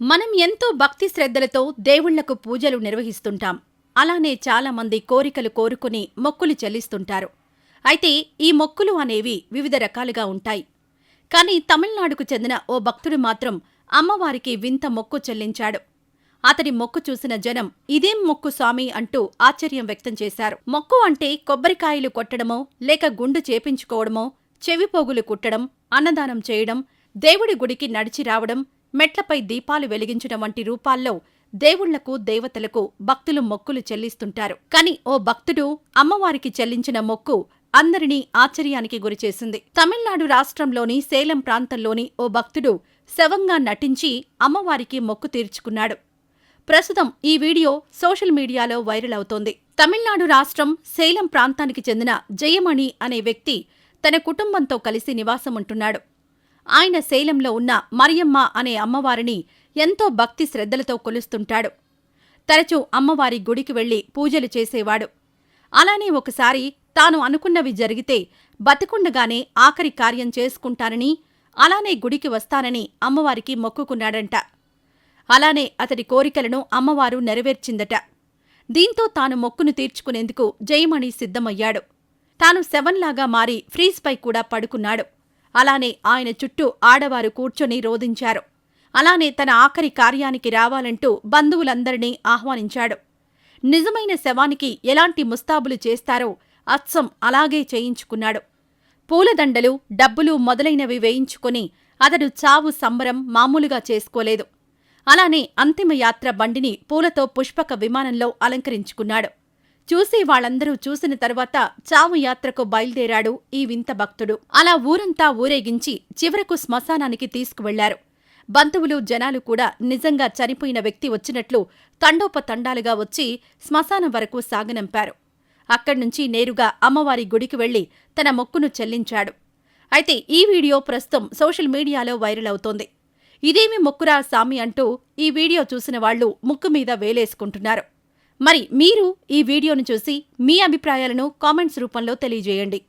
మనం ఎంతో భక్తి శ్రద్ధలతో దేవుళ్ళకు పూజలు నిర్వహిస్తుంటాం. అలానే చాలా మంది కోరికలు కోరుకుని మొక్కులు చెల్లిస్తుంటారు. అయితే ఈ మొక్కులు అనేవి వివిధ రకాలుగా ఉంటాయి. కానీ తమిళనాడుకు చెందిన ఓ భక్తుడు మాత్రం అమ్మవారికి వింత మొక్కు చెల్లించాడు. అతడి మొక్కు చూసిన జనం ఇదేం మొక్కు స్వామి అంటూ ఆశ్చర్యం వ్యక్తం చేశారు. మొక్కు అంటే కొబ్బరికాయలు కొట్టడమో లేక గుండు చేపించుకోవడమో చెవిపోగులు కుట్టడం అన్నదానం చేయడం దేవుడి గుడికి నడిచి రావడం మెట్లపై దీపాలు వెలిగించడం వంటి రూపాల్లో దేవుళ్ళకు దేవతలకు భక్తులు మొక్కులు చెల్లిస్తుంటారు. కాని ఓ భక్తుడు అమ్మవారికి చెల్లించిన మొక్కు అందరినీ ఆశ్చర్యానికి గురిచేసింది తమిళనాడు రాష్ట్రంలోని సేలం ప్రాంతంలోని ఓ భక్తుడు శవంగా నటించి అమ్మవారికి మొక్కు తీర్చుకున్నాడు. ప్రస్తుతం ఈ వీడియో సోషల్ మీడియాలో వైరల్ అవుతోంది. తమిళనాడు రాష్ట్రం సేలం ప్రాంతానికి చెందిన జయమణి అనే వ్యక్తి తన కుటుంబంతో కలిసి నివాసముంటున్నాడు. ఆయన శైలంలో ఉన్న మరియమ్మ అనే అమ్మవారిని ఎంతో భక్తి శ్రద్ధలతో కొలుస్తుంటాడు. తరచూ అమ్మవారి గుడికి వెళ్ళి పూజలు చేసేవాడు. అలానే ఒకసారి తాను అనుకున్నవి జరిగితే బతికుండగానే ఆఖరి కార్యం చేసుకుంటానని అలానే గుడికి వస్తానని అమ్మవారికి మొక్కుకున్నాడంట. అలానే అతడి కోరికలను అమ్మవారు నెరవేర్చిందట. దీంతో తాను మొక్కును తీర్చుకునేందుకు జయమణి సిద్ధమయ్యాడు. తాను శవంలాగా మారి ఫ్రీజ్పై కూడా పడుకున్నాడు. అలానే ఆయన చుట్టూ ఆడవారు కూర్చొని రోదించారు అలానే తన ఆఖరి కార్యానికి రావాలంటూ బంధువులందరినీ ఆహ్వానించాడు. నిజమైన శవానికి ఎలాంటి ముస్తాబులు చేస్తారో అచ్చం అలాగే చేయించుకున్నాడు. పూలదండలు డబ్బులు మొదలైనవి వేయించుకుని అతడు చావు సంబరం మామూలుగా చేసుకోలేదు. అలానే అంతిమయాత్ర బండిని పూలతో పుష్పక విమానంలో అలంకరించుకున్నాడు. చూసి వాళ్ళందరూ చూసిన తర్వాత చావు యాత్రకు బయలుదేరాడు ఈ వింత భక్తుడు. అలా ఊరంతా ఊరేగించి చివరకు శ్మశానానికి తీసుకువెళ్ళారు. బంధువులు జనాలు కూడా నిజంగా చనిపోయిన వ్యక్తి వచ్చినట్లు తండోపతండాలుగా వచ్చి శ్మశానం వరకు సాగనంపారు. అక్కడ్నుంచి నేరుగా అమ్మవారి గుడికి వెళ్ళి తన మొక్కును చెల్లించాడు. అయితే ఈ వీడియో ప్రస్తుతం సోషల్ మీడియాలో వైరల్ అవుతోంది. ఇదేమి మొక్కురా సామి అంటూ ఈ వీడియో చూసిన వాళ్ళు ముక్కు మీద వేలేసుకుంటున్నారు. మరి మీరు ఈ వీడియోను చూసి మీ అభిప్రాయాలను కామెంట్స్ రూపంలో తెలియజేయండి.